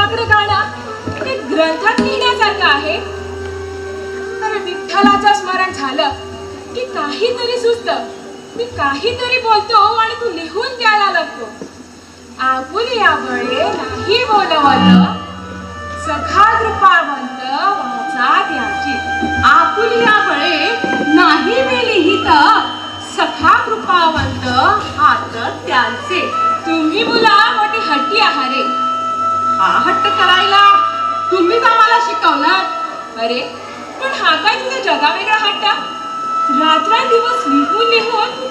हे गाणं ते ग्रंथात लिहिण्यासारखं आहे. तर विठ्ठलाचं स्मरण झालं की काहीतरी सुचत. मी काहीतरी बोलतो आणि तू लिहून द्यायला लागतो. आपुलिया बळे नाही बोलवलं. सखा कृपावंत वाचा त्याची आपुलिया बळे नाही मी लिहित. सखा कृपावंत हात त्यांचे. तुम्ही मुला मोठी हट्टी आहारे. हा हट्ट करायला? तुम्हीच आम्हाला शिकवणार. अरे पण हा काय तुझा जगा वेगळा हट्ट रात्रंदिवस लिहून लिहून तू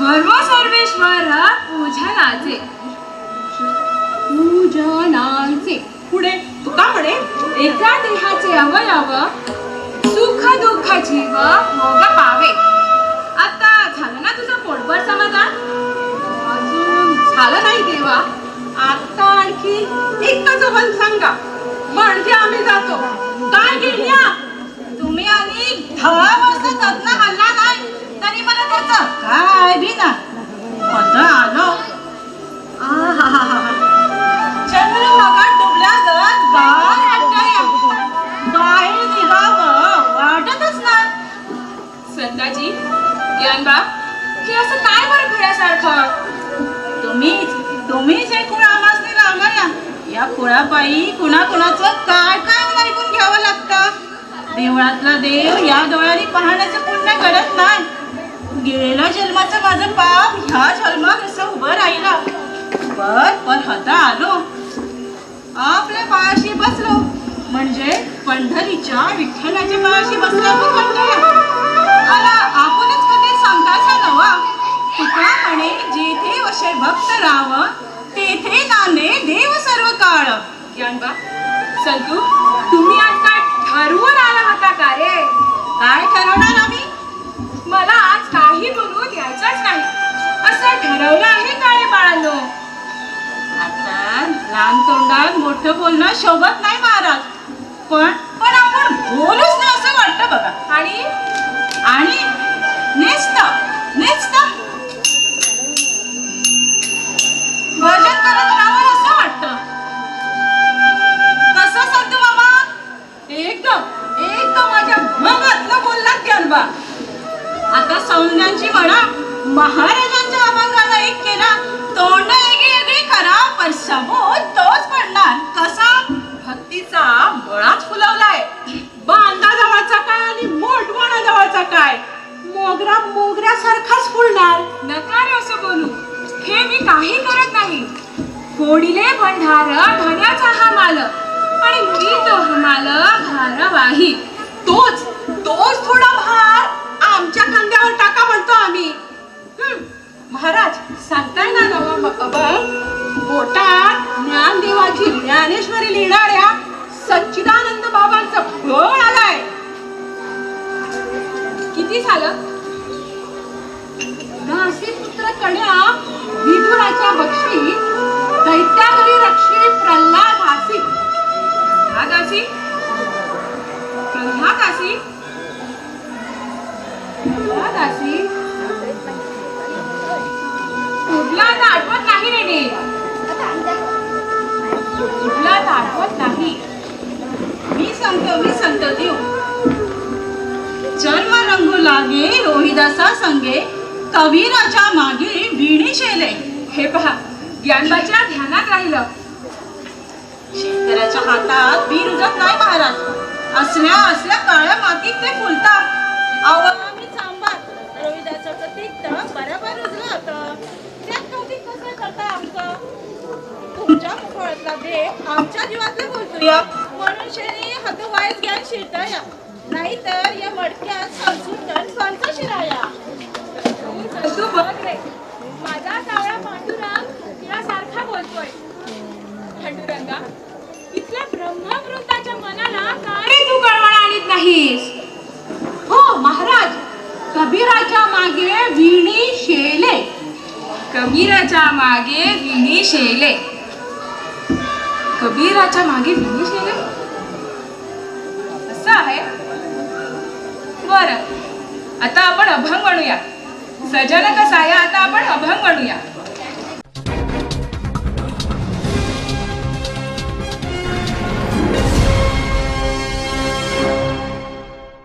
गर्व सर्वेश्वर पूजनाचे. पूजनाचे पुढे तुका म्हणे एका देहाचे अवयव सुख दुःख जीव भोग पावे. आता झालं ना तुझं पोटभर समाधान? अजून झालं नाही देवा. आता आणखी एकच पण सांगा. म्हणजे आम्ही जातो. काय गेल्या तुम्ही आणि धावा वाजता तज्ञ हल्ला नाही तरी मला त्याच काय बी ना. आता आलो. आहाहाहा. डुबला डुबल्यागत गार वाटतंय. बाहेर निघावं वाटतच ना संताजी ज्ञानबा हे असं काय बरं खुळ्यासारखं? तुम्हीच तुम्हीच हे कुळ आमासनी लावलं या या कुळापायी कुणा कुणाचं काय काय ऐकून घ्यावं लागतं? देवळातला देव या डोळ्याने पाहण्याचं पुण्य करत नाही. गेल्या जन्माचं माझं पाप ह्या जन्मात असं उभं राहिलं. बर पण आता आलो. आपल्या पायाशी बसलो. म्हणजे पंढरीच्या विठ्ठलाच्या पायाशी बसलो आला आपणच कधी सांगायचा नवा? तुका म्हणे जेथे वशे भक्त राव तेथे नांदे देव सर्व काळ ज्ञानबा संतू तुम्ही आज काय ठरवून काय ठरवलं आहे काळे बाळानो. आता लहान तोंडात मोठं बोलणं शोभत नाही महाराज. पण पण आपण बोलूच ना असं वाटतं बघा. आणि आणि नेस्त नेस्त. भजन करत राहावं असं वाटतं. कसं सांगतो बाबा? एकदम एकदम माझ्या मनातलं बोललात ज्ञानबा आता सौंदर्यांची म्हणा महाराज तोंड वेगळी वेगळी करा पण सबोध तोच पडणार कसा? भक्तीचा बळाच फुलवलाय. बांधा जवळचा काय आणि मोठवाडा जवळचा काय. मोगरा मोगऱ्यासारखाच फुलणार. नका रे असं बोलू. हे मी काही करत नाही. फोडिले भंडार धन्याचा हा माल आणि मी तो हमाल भारवाही तोच तोच थोडा भार आमच्या खांद्यावर टाका म्हणतो आम्ही. महाराज सांगताय ना नवा अभंग पोटात ज्ञानदेवाची ज्ञानेश्वरी लिहिणाऱ्या सच्चिदानंद बाबांचा फळ आलाय. किती झालं? घासी पुत्र कन्या विदुराच्या बक्षी दैत्यावरी रक्षी प्रल्हाद हासी हा दासी प्रल्हाद दासी प्रल्हाद दासी कुठला आता आठवत नाही रे नी. कुठला आता आठवत नाही. मी सांगतो मी सांगतो देऊ. जन्म रंगू लागे रोहिदासा संगे कबीराच्या मागे विणी शेले. हे पहा ज्ञानबाच्या ध्यानात राहिलं. शेतकऱ्याच्या हातात बी रुजत नाही महाराज. असल्या असल्या काळ्या मातीत ते फुलतात. अव तुमच्या मुखोळ्यातला देव आमच्या जीवातलं बोलतोया. म्हणून शेरी हातवाईच ज्ञान शिरताया. नाहीतर या मडक्यात संसून पंच शिराया. तू बघ रे माझा सावळा पांडुरंग यासारखा बोलतोय. पांडुरंगा इथल्या ब्रह्मवृंदाच्या मनाला काय तू कळवळ आणत नाहीस? हो महाराज कबीराच्या मागे विणी शेले. कबीराच्या मागे विणी शेले. कबीराच्या मागे विणी शेले असं आहे? बर. आता आपण अभंग म्हणूया सजन कसाया आता आपण अभंग म्हणूया